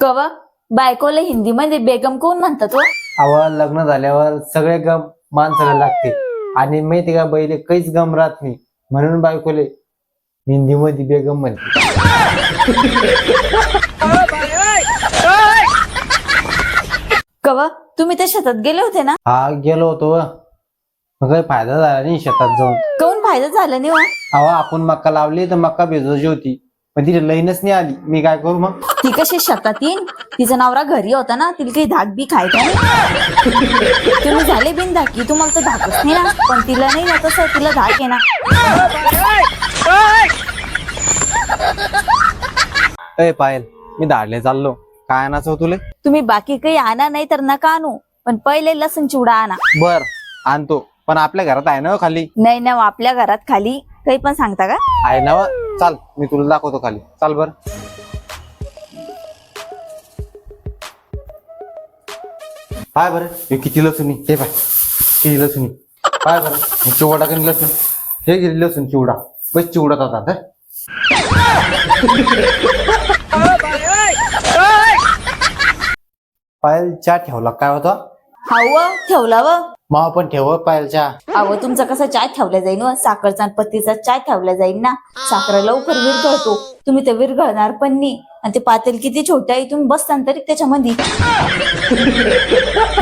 कव बायकोला हिंदीमध्ये बेगम कोण म्हणतात हो? अव लग्न झाल्यावर सगळे गम माणसाला लागते. आणि माहिती का बैले काहीच गम राहत नाही. म्हणून बायकोले हिंदीमध्ये बेगम म्हणते. कव तुम्ही त्या शेतात गेले होते ना? हा गेलो होतो. व. मग काही फायदा झाला नाही शेतात जाऊन. काऊन फायदा झाला नाही हो? अहो आपण मक्का लावली तर मक्का भिजवायची होती. पण तिथे लाईनच नाही आली. मी काय करू मग? ती कशी शेतात येईन? तिचा नवरा घरी होता ना तिला काही धाक बी खायचा नाही तुम्ही झाले बिन धाकी तुम्हाला तर धाकच नाही ना. पण तिला नाही ना तसं तिला धाक आहे ना. अय पायल मी धाडले चाललो. काय आणायचं हो तुले? तुम्ही बाकी काही आणा नाही तर नका आणू पण पहिले लसूण चिवडा आणा. बर आणतो. पण आपल्या घरात आहे ना हो खाली? नाही ना आपल्या घरात खाली. काही पण सांगता का? आहे ना? चाल मी तुला दाखवतो खाली. चाल बर. पाय बरं. हे किती लसूण आहे? हे पाय. किती लसूण आहे. पाय बरं. हे चिवडा कमी लसूण. हे किती लसूण चिवडा. बस चिवडा आता तर पायल चहा ठेवला काय होता? हाव ठेवला व. माव पण ठेव पायल चहा अहो तुमचा कसा चाय ठेवला जाईल व साखरचा आणि पत्तीचा चाय ठेवला जाईल ना? साखर लवकर विरघळतो. तुम्ही तर विरघळणार पण नाही. आणि ते पातेल किती छोटे आहे तुम्ही बसता तरी त्याच्यामध्ये.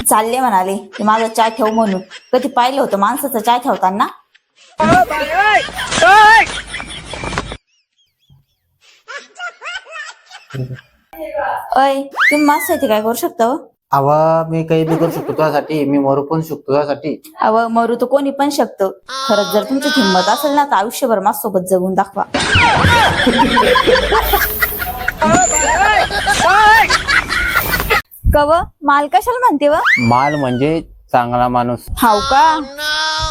चालले म्हणाले माझा चाय ठेव म्हणून. कधी पाहिलं होतं माणसाचा चाय ठेवताना? अय तुम्ही माझ्यासाठी काय करू शकता हो? आवा मी काही बी करू शकतो तुझ्यासाठी मी मरू पण शकतो तुझ्यासाठी. अव मरू तर कोणी पण शकतं. खरंच जर तुमची हिंमत असेल ना तर आयुष्यभर माझ्यासोबत जगून दाखवा. कव माल कशाला म्हणते व? माल म्हणजे चांगला माणूस. हाव का?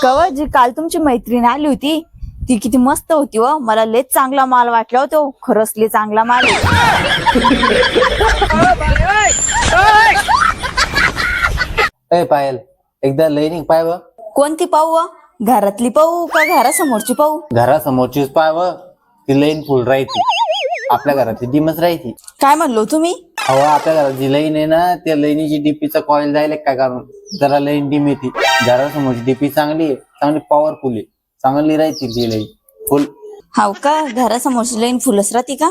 कव जी काल तुमची मैत्रीण आली होती ती किती मस्त होती व. मला लेच चांगला माल वाटला होतो खरंच लय चांगला माल आहे. ए पायल एकदा लैनिक पाय व. कोणती पाहू व? घरातली पाहू का घरासमोरची पाहू? घरासमोरचीच पाय व. ती लईन फुल राहते. आपल्या घरातली डिमच राहते. काय म्हणलो तुम्ही? अहो आपल्या घरात जी लाईन आहे ना त्या लाईनीची डीपीचा कॉईल जायला काय कारण जरा लाईन डीम येते. घरासमोरची डीपी चांगली आहे चांगली पॉवरफुल आहे. चांगली राहते ती लाईन फुल. हाव का? घरासमोरची लाईन फुलच राहते का?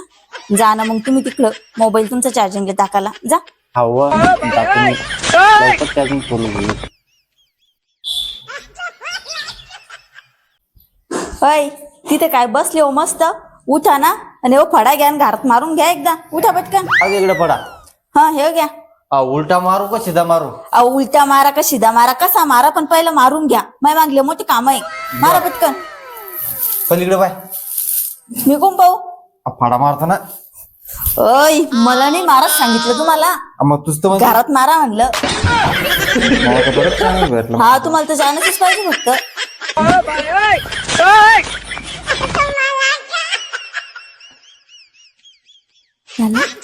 जा ना मग तुम्ही तिकडं. मोबाईल तुमचा चार्जिंगला टाकाला जा. हवा. लवकर तिथे काय बसले हो मस्त? उठा ना आणि हो फडा घ्या आणि घरात मारून घ्या एकदा. उठा पटकन. आज इकडे पडा हा हे घ्या. आ, उलटा मारू का सीधा मारू? अहो उलट्या मारा का शिदा मारा? कसा मारा? पण पहिलं मारून घ्या. माय मागले मोठी काम आहे. मारा पटकन. पलीकडे पाय. मी कोण पाहू. आ, फाडा मारतो ना ओय मला नाही मारा सांगितलं तुम्हाला. मग तुझं तर म्हणतो. घरात मारा म्हणलं मला तर बरंच चांगलं भेटलं हा तुम्हाला तर जाणच पाहिजे फक्त झालं?